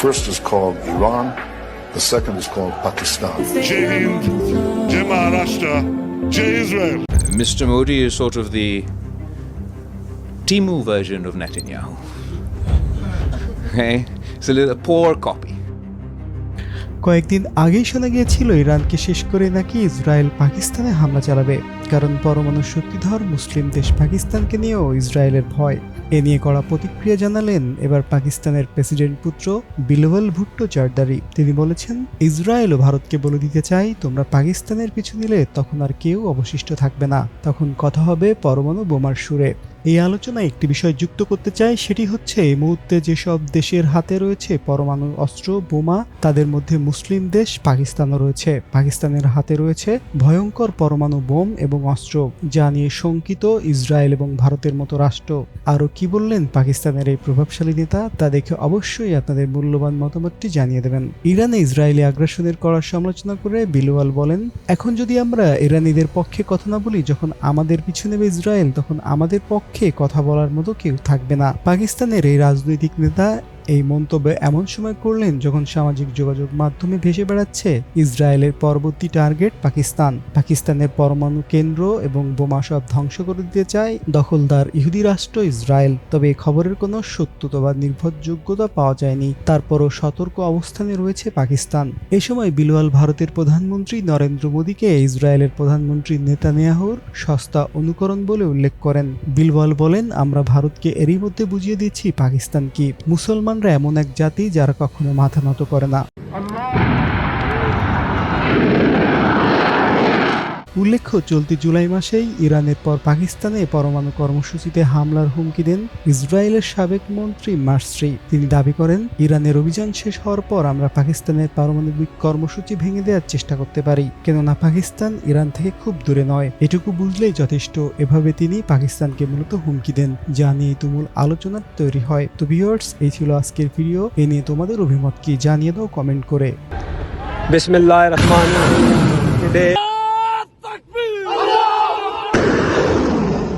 first is called Iran, the second is called Pakistan. Jai Hind, Jai Maharashtra, Jai Israel. Mr. Modi is sort of the Timu version of Netanyahu. Okay? It's a little a poor copy. কয়েকদিন আগেই শোনা গিয়েছিল ইরানকে শেষ করে নাকি Israel পাকিস্তানে হামলা চালাবে, কারণ পরমাণু শক্তিধর মুসলিম দেশ পাকিস্তানকে নিয়েও ইসরায়েলের ভয়। এ নিয়ে কড়া প্রতিক্রিয়া জানালেন এবার পাকিস্তানের প্রেসিডেন্ট পুত্র বিলওয়াল ভুট্টো জারদারি তিনি বলেছেন, ইসরায়েল ও ভারতকে বলে দিতে চাই, তোমরা পাকিস্তানের পিছু নিলে তখন আর কেউ অবশিষ্ট থাকবে না। তখন কথা হবে পরমাণু বোমার সুরে। এই আলোচনায় একটি বিষয় যুক্ত করতে চাই, সেটি হচ্ছে, এই মুহূর্তে যেসব দেশের হাতে রয়েছে পরমাণু অস্ত্র, বোমা, তাদের মধ্যে মুসলিম দেশ পাকিস্তানও রয়েছে। পাকিস্তানের হাতে রয়েছে ভয়ঙ্কর পরমাণু বোম এবং অস্ত্র, যা নিয়ে শঙ্কিত ইসরায়েল এবং ভারতের মতো রাষ্ট্র। আরও কি বললেন পাকিস্তানের এই প্রভাবশালী নেতা, তা দেখে অবশ্যই আপনাদের মূল্যবান মতামতটি জানিয়ে দেবেন। ইরানে ইসরায়েলি আগ্রাসনের করার সমালোচনা করে বিলোয়াল বলেন, এখন যদি আমরা ইরানিদের পক্ষে কথা না বলি, যখন আমাদের পিছু নেবে ইসরায়েল, তখন আমাদের পক্ষে কথা বলার মতো কেউ থাকবে না। পাকিস্তানের এই রাজনৈতিক নেতা এই মন্তব্য এমন সময় করলেন যখন সামাজিক যোগাযোগ মাধ্যমে ভেসে বেড়াচ্ছে ইসরায়েলের পরবর্তী টার্গেট পাকিস্তান। পাকিস্তানের পরমাণু কেন্দ্র এবং বোমা সব ধ্বংস করে দিতে চায় দখলদার ইহুদি রাষ্ট্র ইসরায়েল। তবে এই খবরের কোনো সত্যতা বা নির্ভরযোগ্যতা পাওয়া যায়নি। তারপরও সতর্ক অবস্থানে রয়েছে পাকিস্তান। এ সময় বিলওয়াল ভারতের প্রধানমন্ত্রী নরেন্দ্র মোদীকে ইসরায়েলের প্রধানমন্ত্রী নেতানিয়াহুর সস্তা অনুকরণ বলে উল্লেখ করেন। বিলওয়াল বলেন, আমরা ভারতকে এরই মধ্যে বুঝিয়ে দিচ্ছি পাকিস্তান কি। এমন এক জাতি যারা কখনো মাথা নত করে না। উল্লেখ্য, চলতি জুলাই মাসেই ইরানের পর পাকিস্তানে পরমাণু কর্মসূচিতে হামলার হুমকি দেন ইসরায়েলের সাবেক মন্ত্রী মার্সরি তিনি দাবি করেন, ইরানের অভিযান শেষ হওয়ার পর আমরা পাকিস্তানের পারমাণবিক কর্মসূচি ভেঙে দেওয়ার চেষ্টা করতে পারি। কেননা পাকিস্তান ইরান থেকে খুব দূরে নয়। এটুকু বুঝলেই যথেষ্ট। এভাবে তিনি পাকিস্তানকে মূলত হুমকি দেন, যা নিয়ে তুমুল আলোচনার তৈরি হয়। তো ভিউয়ার্স, এই ছিল আজকের ভিডিও। এ নিয়ে তোমাদের অভিমত কি জানিয়ে দাও কমেন্ট করে। ar-Rahim. Today